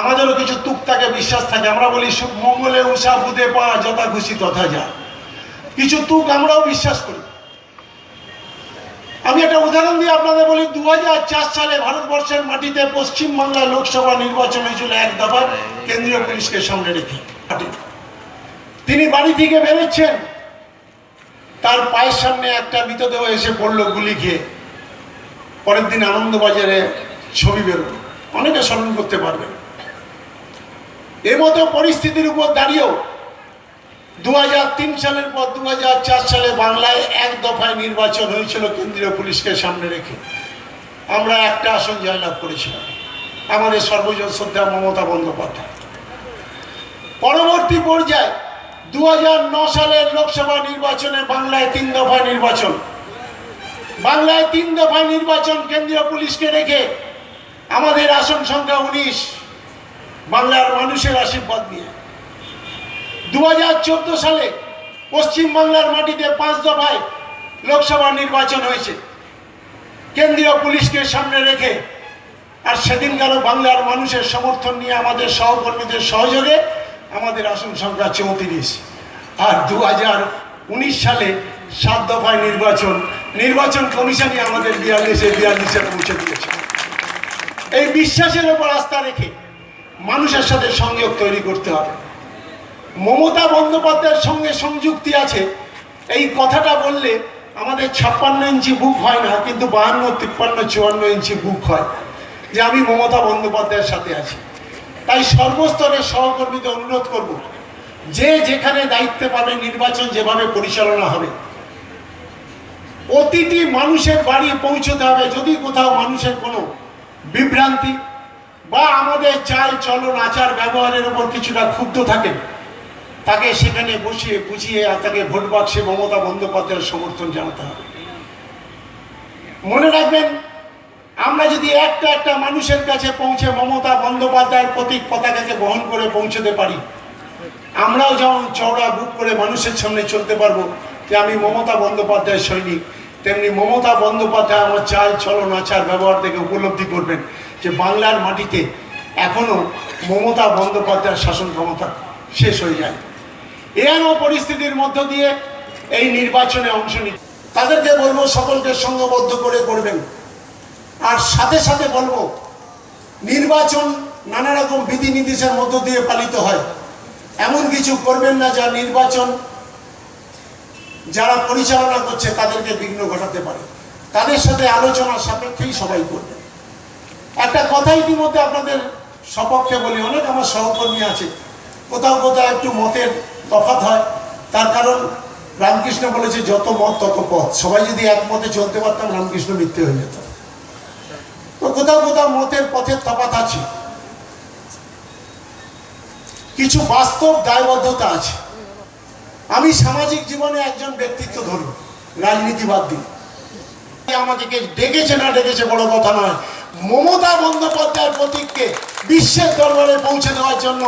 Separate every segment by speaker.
Speaker 1: আমাদেরও কিছু তুকতাকে বিশ্বাস থাকে। আমরা বলি, সুখ মঙ্গলে উষা বুধে পা, যথা খুশি তথা যা। কিছু তুক আমরাও বিশ্বাস করি। আমি একটা উদাহরণ দিয়ে আপনাদের বলি দু সালে ভারতবর্ষের মাটিতে পশ্চিমবাংলা লোকসভা নির্বাচন হয়েছিল এক দফা কেন্দ্রীয় পুলিশকে সামনে রেখে। তিনি বাড়ি থেকে বেরোচ্ছেন। তার পায়ের সামনে একটা মৃতদেহ এসে পড়ল গুলি খেয়ে। পরের দিন আনন্দবাজারে ছবি বেরোলো। অনেকে স্মরণ করতে পারবেন। মতো পরিস্থিতির উপর দাঁড়িয়েও দু হাজার তিন সালের পর দু হাজার চার সালে বাংলায় এক দফায় নির্বাচন হয়েছিল কেন্দ্রীয় পুলিশকে সামনে রেখে। আমরা একটা আসন জয়লাভ করেছিলাম। আমাদের সর্বজন শ্রদ্ধা মমতা বন্দ্যোপাধ্যায়। পরবর্তী পর্যায়ে দু সালের লোকসভা নির্বাচনে বাংলায় তিন দফায় নির্বাচন। বাংলায় তিন দফায় নির্বাচন কেন্দ্রীয় পুলিশকে রেখে আমাদের আসন সংখ্যা উনিশ। বাংলার মানুষের আশীর্বাদ নিয়ে। দুহাজার চোদ্দ সালে পশ্চিমবাংলার মাটিতে পাঁচ দফায় লোকসভা নির্বাচন হয়েছে। কেন্দ্রীয় পুলিশকে সামনে রেখে আর সেদিনকারও বাংলার মানুষের সমর্থন নিয়ে আমাদের সহকর্মীদের সহযোগে আমাদের আসন সংখ্যা চৌত্রিশ। আর দু সালে সাত দফায় নির্বাচন নির্বাচন কমিশনই আমাদের বিয়াল্লিশে বিয়াল্লিশে পৌঁছে দিয়েছে। এই বিশ্বাসের ওপর আস্থা রেখে মানুষের সাথে সংযোগ তৈরি করতে হবে। মমতা বন্দ্যোপাধ্যায়ের সঙ্গে সংযুক্তি আছে। এই কথাটা বললে আমাদের ছাপ্পান্ন ইঞ্চি বুক হয় না, কিন্তু বাহান্ন, তিপ্পান্ন, চুয়ান্ন ইঞ্চি বুক হয় যে আমি মমতা বন্দ্যোপাধ্যায়ের সাথে আছি। তাই সর্বস্তরের সহকর্মীদের অনুরোধ করব, যে যেখানে দায়িত্বে পাবে নির্বাচন যেভাবে পরিচালনা হবে, প্রতিটি মানুষের বাড়ি পৌঁছতে হবে। যদি কোথাও মানুষের কোনো বিভ্রান্তি বা আমাদের চাল চলন আচার ব্যবহারের উপর কিছুটা ক্ষুব্ধ থাকে, তাকে সেখানে বসিয়ে, বুঝিয়ে আর তাকে ভোট বাক্সে মমতা বন্দ্যোপাধ্যায়ের সমর্থন জানাতে হবে। মনে রাখবেন, আমরা যদি একটা একটা মানুষের কাছে পৌঁছে মমতা বন্দ্যোপাধ্যায়ের প্রতীক পতাকাকে বহন করে পৌঁছতে পারি, আমরাও যেমন চওড়া বুক করে মানুষের সামনে চলতে পারব, যে আমি মমতা বন্দ্যোপাধ্যায়ের সৈনিক, তেমনি মমতা বন্দ্যোপাধ্যায় আমার চাল চলন আচার ব্যবহার থেকে উপলব্ধি করবেন। যে বাংলার মাটিতে এখনও মমতা বন্দ্যোপাধ্যায়ের শাসন ক্ষমতা শেষ হয়ে যায়। এহেন পরিস্থিতির মধ্য দিয়ে এই নির্বাচনে অংশ নিতে তাদেরকে বলব সকলকে সঙ্গবদ্ধ করে করবেন। আর সাথে সাথে বলব, নির্বাচন নানা রকম বিধিনির্দেশের মধ্য দিয়ে পালিত হয়। এমন কিছু করবেন না যা নির্বাচন যারা পরিচালনা করছে তাদেরকে বিঘ্ন ঘটাতে পারে। তাদের সাথে আলোচনা সাপেক্ষেই সবাই করবে একটা কথা ইতিমধ্যে আপনাদের সপক্ষে বলি, অনেক আমার সহকর্মী আছে। কোথাও কোথাও একটু মতের তফাৎ হয়। তার কারণ, রামকৃষ্ণ বলেছে, যত মত, তত পথ। সবাই যদি এক মতে চলতে পারতাম, রামকৃষ্ণ মিথ্যে হয়ে যেত। তো কোথাও কোথাও মতের পথের তফাৎ আছে। কিছু বাস্তব দায়বদ্ধতা আছে। আমি সামাজিক জীবনে একজন ব্যক্তিত্ব ধরি রাজনীতিবাদ। দিই আমাদেরকে ডেকেছে না ডেকেছে বড় কথা নয়। মমতা বন্দ্যোপাধ্যায়ের প্রতীককে বিশ্বের দরবারে পৌঁছে দেওয়ার জন্য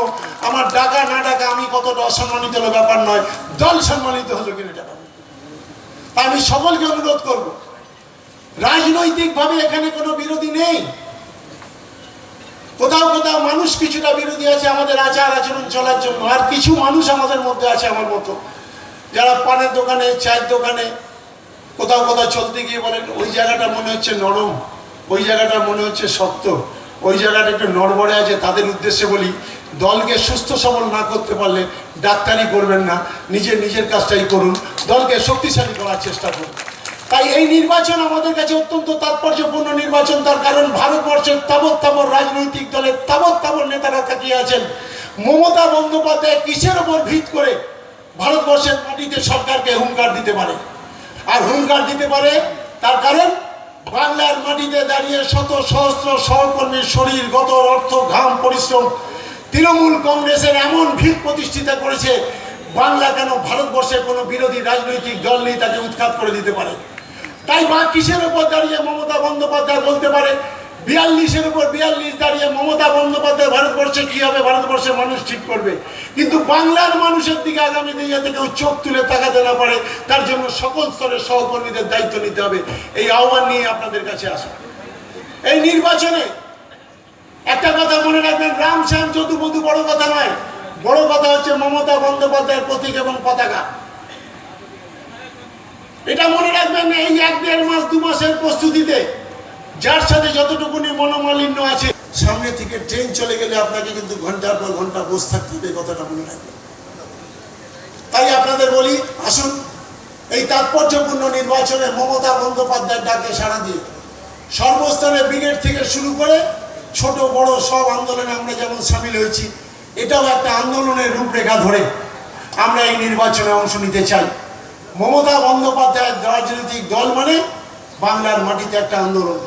Speaker 1: আমার ডাকা না ডাকা আমি কতটা অসম্মানিত হলো ব্যাপার নয়, দল সম্মানিত হলো কিনা টাকা আমি সকলকে অনুরোধ করব, রাজনৈতিকভাবে এখানে কোনো বিরোধী নেই। কোথাও কোথাও মানুষ কিছুটা বিরোধী আছে, আমাদের আচার আচরণ চলার জন্য, আর কিছু মানুষ আমাদের মধ্যে আছে আমার মতো। যারা পানের দোকানে, চায়ের দোকানে, কোথাও কোথাও চলতে গিয়ে বলেন, ওই জায়গাটা মনে হচ্ছে নরম। ওই জায়গাটা মনে হচ্ছে শক্ত। ওই জায়গাটা একটু নড়বড়ে আছে, তাদের উদ্দেশ্যে বলি, দলকে সুস্থ সবল না করতে পারলে ডাক্তারি করবেন না, নিজের নিজের কাজটাই করুন, দলকে শক্তিশালী করার চেষ্টা করুন। তাই এই নির্বাচন আমাদের কাছে অত্যন্ত তাৎপর্যপূর্ণ নির্বাচন, তার কারণ ভারতবর্ষের তাবৎ তাবর রাজনৈতিক দলের তাবৎ তাবর নেতারা তাকিয়ে আছেন। মমতা বন্দ্যোপাধ্যায় কিসের ওপর ভিত করে ভারতবর্ষের মাটিতে সরকারকে হুঙ্কার দিতে পারে? আর হুঙ্কার দিতে পারে তার কারণ বাংলার মাটিতে দাঁড়িয়ে শত সহস্র সহকর্মীর শরীর গত অর্থ, ঘাম, পরিশ্রম তৃণমূল কংগ্রেসের এমন ভিত প্রতিষ্ঠিত করেছে, বাংলা কেন ভারতবর্ষের কোনো বিরোধী রাজনৈতিক দল নেই তাকে উৎখাত করে দিতে পারে? তাই মা কিসের উপর দাঁড়িয়ে মমতা বন্দ্যোপাধ্যায় বলতে পারে বিয়াল্লিশের উপর বিয়াল্লিশ দাঁড়িয়ে মমতা বন্দ্যোপাধ্যায় ভারতবর্ষে কি হবে, ভারতবর্ষের মানুষ ঠিক করবে। কিন্তু বাংলার মানুষের দিকে আগামী দিনে যাতে কেউ চোখ তুলে তাকাতে না পারে, তার জন্য সকল স্তরের সহকর্মীদের দায়িত্ব নিতে হবে। এই আহ্বান নিয়ে আপনাদের কাছে আসা। এই নির্বাচনে একটা কথা মনে রাখবেন, রাম শ্যাম যদু মধু বড় কথা নয়। বড় কথা হচ্ছে মমতা বন্দ্যোপাধ্যায়ের প্রতীক এবং পতাকা। এটা মনে রাখবেন, এই এক দেড় মাস, দু মাসের প্রস্তুতিতে যার সাথে যতটুকুনি মনোমালিন্য আছে, সামনে থেকে ট্রেন চলে গেলে আপনাকে কিন্তু ঘণ্টার পর ঘণ্টা বসে থাকতে হবে কথাটা মনে রাখবেন। তাই আপনাদের বলি, আসুন, এই তাৎপর্যপূর্ণ নির্বাচনে মমতা বন্দ্যোপাধ্যায়ের ডাকে সাড়া দিয়ে, সর্বস্তরে ব্রিগেড থেকে শুরু করে ছোট, বড় সব আন্দোলনে আমরা যেমন সামিল হয়েছি, এটাও একটা আন্দোলনের রূপরেখা ধরে আমরা এই নির্বাচনে অংশ নিতে চাই। মমতা বন্দ্যোপাধ্যায়ের রাজনৈতিক দল মানে বাংলার মাটিতে একটা আন্দোলন।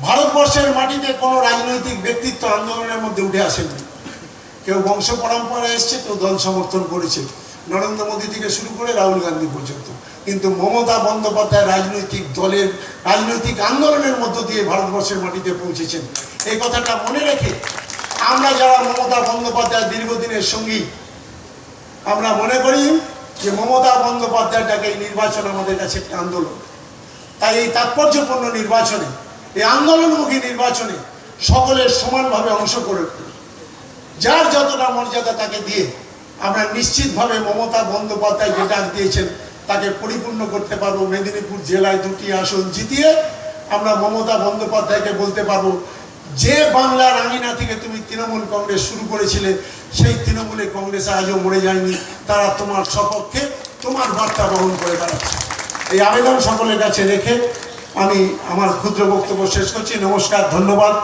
Speaker 1: ভারতবর্ষের মাটিতে কোনো রাজনৈতিক ব্যক্তিত্ব আন্দোলনের মধ্যে উঠে আসেনি। কেউ বংশ পরম্পরা এসছে, কেউ দল সমর্থন করেছে। নরেন্দ্র মোদী থেকে শুরু করে রাহুল গান্ধী পর্যন্ত। কিন্তু মমতা বন্দ্যোপাধ্যায় রাজনৈতিক দলের, রাজনৈতিক আন্দোলনের মধ্য দিয়ে ভারতবর্ষের মাটিতে পৌঁছেছেন। এই কথাটা মনে রেখে আমরা যারা মমতা বন্দ্যোপাধ্যায় দীর্ঘদিনের সঙ্গী, আমরা মনে করি যে মমতা বন্দ্যোপাধ্যায়টাকে এই নির্বাচন আমাদের কাছে একটা আন্দোলন। তাই এই তাৎপর্যপূর্ণ নির্বাচনে এই আন্দোলনমুখী নির্বাচনে সকলের সমানভাবে অংশ করে যার যতটা মর্যাদা তাকে দিয়ে আমরা নিশ্চিতভাবে মমতা বন্দ্যোপাধ্যায় যে ডাক দিয়েছেন, তাকে পরিপূর্ণ করতে পারব। মেদিনীপুর জেলায় দুটি আসন জিতিয়ে আমরা মমতা বন্দ্যোপাধ্যায়কে বলতে পারব, যে বাংলার আঙিনা থেকে তুমি তৃণমূল কংগ্রেস শুরু করেছিলে, সেই তৃণমূলে কংগ্রেস আজও মরে যায়নি। তারা তোমার সপক্ষে তোমার বার্তা বহন করে বেড়াচ্ছে। এই আবেদন সকলের কাছে রেখে আমি আমার ক্ষুদ্র বক্তব্য শেষ করছি। নমস্কার ধন্যবাদ।